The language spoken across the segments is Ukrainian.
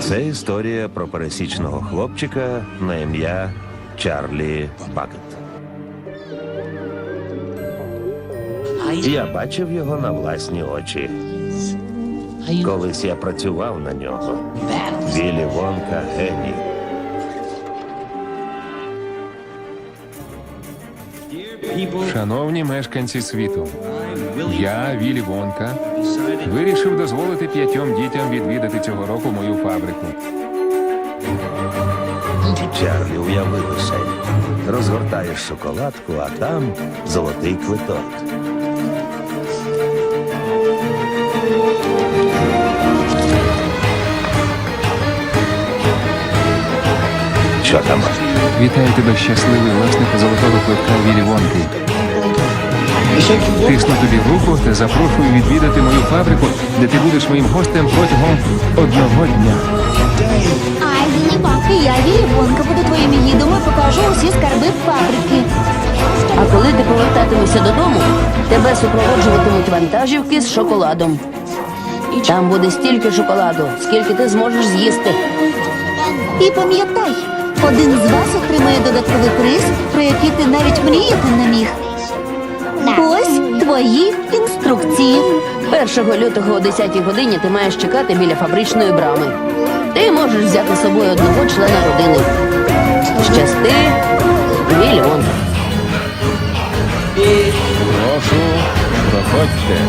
Це історія про пересічного хлопчика на ім'я Чарлі Бакет. Я бачив його на власні очі. Колись я працював на нього. Білі Вонка геній. Шановні мешканці світу, я, Вілі Вонка, вирішив дозволити п'ятьом дітям відвідати цього року мою фабрику. Чарлі, уяви лише. Розгортаєш шоколадку, а там золотий квиток. Що там? Вітаю тебе, щасливий власник золотого квитка Вілі Вонки. Тисну тобі руку та запрошую відвідати мою фабрику, де ти будеш моїм гостем протягом одного дня. Ай, Віллі Вонка, я Віллі Вонка, буду твоїм гідом і покажу усі скарби фабрики. А коли ти повертатимешся додому, тебе супроводжуватимуть вантажівки з шоколадом. Там буде стільки шоколаду, скільки ти зможеш з'їсти. І пам'ятай, один з вас отримає додатковий приз, про який ти навіть мріяти не міг. Ось твої інструкції. 1 лютого о 10 годині ти маєш чекати біля фабричної брами. Ти можеш взяти з собою одного члена родини. Щасти, мільйон. Прошу, проходьте.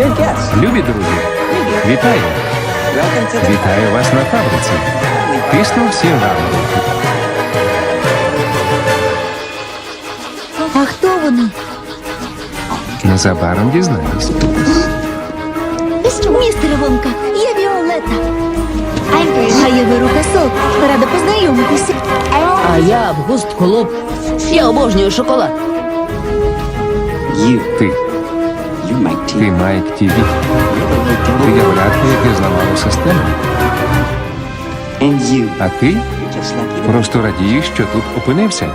Любі друзі, вітаю! Вітаю вас на фабриці. Тисну всім вам. А хто вони? Незабаром дізнаюсь. Містер Вонка, я Віолета. А я Верука Сол. Рада познайомитися. А я Август Колоб. Я обожнюю шоколад. Ти, ти Майк Тіві. Ти являтко, яке зламало систему. А ти просто радієш, що тут опинився.